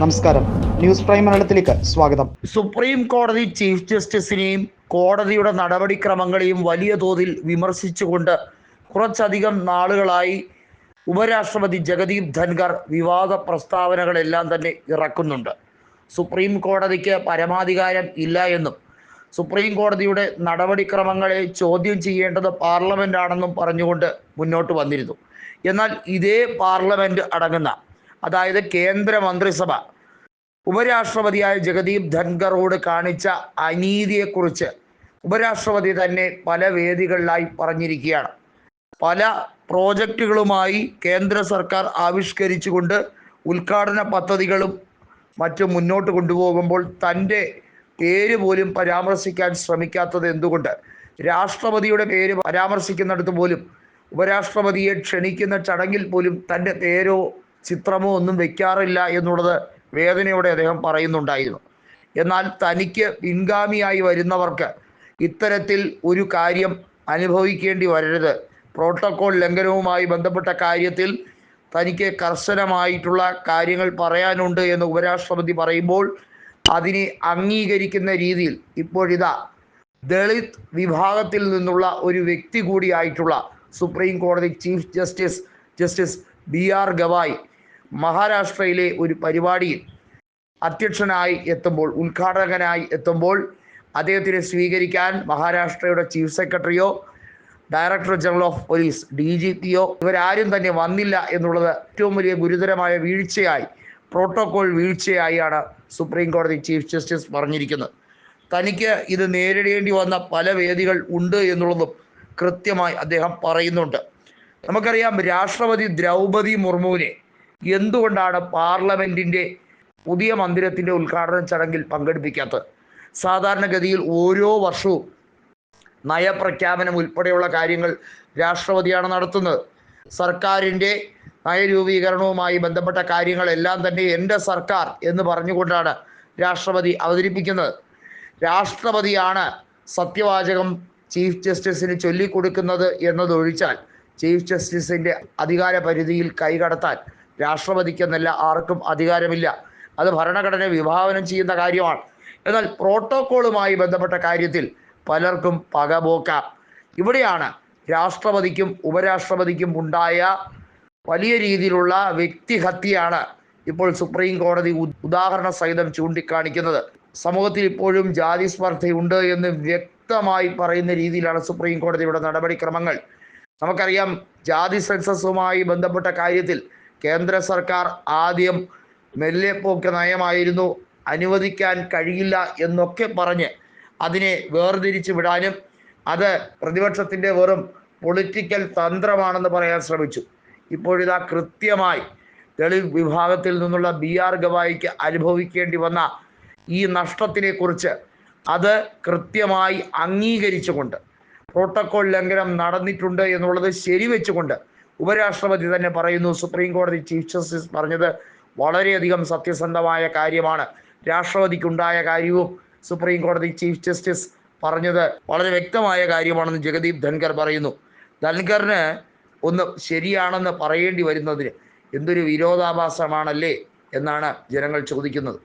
നമസ്കാരം. News prime മലയാളത്തിലേക്ക് സ്വാഗതം. സുപ്രീം കോടതി ചീഫ് ജസ്റ്റിസിനെയും കോടതിയുടെ നടപടിക്രമങ്ങളെയും വലിയ തോതിൽ വിമർശിച്ചുകൊണ്ട് കുറച്ചധികം നാളുകളായി ഉപരാഷ്ട്രപതി ജഗദീപ് ധൻഖർ വിവാദ പ്രസ്താവനകളെല്ലാം തന്നെ ഇറക്കുന്നുണ്ട്. സുപ്രീം കോടതിക്ക് പരമാധികാരം ഇല്ല എന്നും സുപ്രീം കോടതിയുടെ നടപടിക്രമങ്ങളെ ചോദ്യം ചെയ്യേണ്ടത് പാർലമെന്റ് ആണെന്നും പറഞ്ഞുകൊണ്ട് മുന്നോട്ട് വന്നിരുന്നു. എന്നാൽ ഇതേ പാർലമെന്റ് അടങ്ങുന്ന അതായത് കേന്ദ്രമന്ത്രിസഭ. ഉപരാഷ്ട്രപതിയായ ജഗദീപ് ധൻഖറോട് കാണിച്ച അനീതിയെക്കുറിച്ച് ഉപരാഷ്ട്രപതി തന്നെ പല വേദികളിലായി പറഞ്ഞിരിക്കുകയാണ്. പല പ്രോജക്റ്റുകളുമായി കേന്ദ്ര സർക്കാർ ആവിഷ്കരിച്ചുകൊണ്ട് ഉദ്ഘാടന പദ്ധതികളും മറ്റും മുന്നോട്ട് കൊണ്ടുപോകുമ്പോൾ തന്റെ പേര് പോലും പരാമർശിക്കാൻ ശ്രമിക്കാത്തത് എന്തുകൊണ്ട്? രാഷ്ട്രപതിയുടെ പേര് പരാമർശിക്കുന്നിടത്ത് പോലും ഉപരാഷ്ട്രപതിയെ ക്ഷണിക്കുന്ന ചടങ്ങിൽ പോലും തന്റെ പേരോ ചിത്രമോ ഒന്നും വെക്കാറില്ല എന്നുള്ളത് വേദനയോടെ അദ്ദേഹം പറയുന്നുണ്ടായിരുന്നു. എന്നാൽ തനിക്ക് പിൻഗാമിയായി വരുന്നവർക്ക് ഇത്തരത്തിൽ ഒരു കാര്യം അനുഭവിക്കേണ്ടി വരരുത്. പ്രോട്ടോകോൾ ലംഘനവുമായി ബന്ധപ്പെട്ട കാര്യത്തിൽ തനിക്ക് കർശനമായിട്ടുള്ള കാര്യങ്ങൾ പറയാനുണ്ട് എന്ന് ഉപരാഷ്ട്രപതി പറയുമ്പോൾ അതിനെ അംഗീകരിക്കുന്ന രീതിയിൽ ഇപ്പോഴിതാ ദളിത് വിഭാഗത്തിൽ നിന്നുള്ള ഒരു വ്യക്തി കൂടിയായിട്ടുള്ള സുപ്രീം കോടതി chief justice justice B R Gavai മഹാരാഷ്ട്രയിലെ ഒരു പരിപാടിയിൽ അധ്യക്ഷനായി എത്തുമ്പോൾ ഉദ്ഘാടകനായി എത്തുമ്പോൾ അദ്ദേഹത്തിനെ സ്വീകരിക്കാൻ മഹാരാഷ്ട്രയുടെ chief സെക്രട്ടറിയോ director general of police D G പിയോ ഇവരാരും തന്നെ വന്നില്ല എന്നുള്ളത് ഏറ്റവും വലിയ ഗുരുതരമായ വീഴ്ചയായി പ്രോട്ടോകോൾ വീഴ്ചയായാണ് സുപ്രീം കോടതി ചീഫ് ജസ്റ്റിസ് പറഞ്ഞിരിക്കുന്നത്. തനിക്ക് ഇത് നേരിടേണ്ടി വന്ന പല വേദികൾ ഉണ്ട് എന്നുള്ളതും കൃത്യമായി അദ്ദേഹം പറയുന്നുണ്ട്. നമുക്കറിയാം രാഷ്ട്രപതി ദ്രൗപതി മുർമുവിനെ എന്തുകൊണ്ടാണ് പാർലമെന്റിന്റെ പുതിയ മന്ദിരത്തിന്റെ ഉദ്ഘാടന ചടങ്ങിൽ പങ്കെടുപ്പിക്കാത്തത്? സാധാരണഗതിയിൽ ഓരോ വർഷവും നയപ്രഖ്യാപനം ഉൾപ്പെടെയുള്ള കാര്യങ്ങൾ രാഷ്ട്രപതിയാണ് നടത്തുന്നത്. സർക്കാരിന്റെ നയരൂപീകരണവുമായി ബന്ധപ്പെട്ട കാര്യങ്ങളെല്ലാം തന്നെ എന്റെ സർക്കാർ എന്ന് പറഞ്ഞുകൊണ്ടാണ് രാഷ്ട്രപതി അവതരിപ്പിക്കുന്നത്. രാഷ്ട്രപതിയാണ് സത്യവാചകം ചീഫ് ജസ്റ്റിസിന് ചൊല്ലിക്കൊടുക്കുന്നത് എന്നതൊഴിച്ചാൽ ചീഫ് ജസ്റ്റിസിന്റെ അധികാര പരിധിയിൽ കൈകടത്താൻ രാഷ്ട്രപതിക്കെന്നല്ല ആർക്കും അധികാരമില്ല. അത് ഭരണഘടന വിഭാവനം ചെയ്യുന്ന കാര്യമാണ്. എന്നാൽ പ്രോട്ടോക്കോളുമായി ബന്ധപ്പെട്ട കാര്യത്തിൽ പലർക്കും പകപോക്കാം. ഇവിടെയാണ് രാഷ്ട്രപതിക്കും ഉപരാഷ്ട്രപതിക്കും ഉണ്ടായ വലിയ രീതിയിലുള്ള വ്യക്തിഹത്യയാണ് ഇപ്പോൾ സുപ്രീം കോടതി ഉദാഹരണ സഹിതം ചൂണ്ടിക്കാണിക്കുന്നത്. സമൂഹത്തിൽ ഇപ്പോഴും ജാതി സ്പർദ്ധയുണ്ട് എന്ന് വ്യക്തമായി പറയുന്ന രീതിയിലാണ് സുപ്രീം കോടതിയുടെ നടപടിക്രമങ്ങൾ. നമുക്കറിയാം ജാതി സെൻസസുമായി ബന്ധപ്പെട്ട കാര്യത്തിൽ കേന്ദ്ര സർക്കാർ ആദ്യം മെല്ലെ നയമായിരുന്നു അനുവദിക്കാൻ കഴിയില്ല എന്നൊക്കെ പറഞ്ഞ് അതിനെ വേർതിരിച്ച് വിടാനും അത് പ്രതിപക്ഷത്തിന്റെ വെറും പൊളിറ്റിക്കൽ തന്ത്രമാണെന്ന് പറയാൻ ശ്രമിച്ചു. ഇപ്പോഴിതാ കൃത്യമായി ദളിത് വിഭാഗത്തിൽ നിന്നുള്ള ബി ആർ ഗവായിക്ക് അനുഭവിക്കേണ്ടി വന്ന ഈ നഷ്ടത്തിനെ കുറിച്ച് അത് കൃത്യമായി അംഗീകരിച്ചുകൊണ്ട് പ്രോട്ടോക്കോൾ ലംഘനം നടന്നിട്ടുണ്ട് എന്നുള്ളത് ശരിവെച്ചുകൊണ്ട് ഉപരാഷ്ട്രപതി തന്നെ പറയുന്നു. സുപ്രീം കോടതി ചീഫ് ജസ്റ്റിസ് പറഞ്ഞത് വളരെയധികം സത്യസന്ധമായ കാര്യമാണ്. രാഷ്ട്രപതിക്കുണ്ടായ കാര്യവും സുപ്രീം കോടതി ചീഫ് ജസ്റ്റിസ് പറഞ്ഞത് വളരെ വ്യക്തമായ കാര്യമാണെന്ന് ജഗദീപ് ധൻഖർ പറയുന്നു. ധൻഖറിന് ഒന്ന് ശരിയാണെന്ന് പറയേണ്ടി വരുന്നതിന് എന്തൊരു വിരോധാഭാസമാണല്ലേ എന്നാണ് ജനങ്ങൾ ചോദിക്കുന്നത്.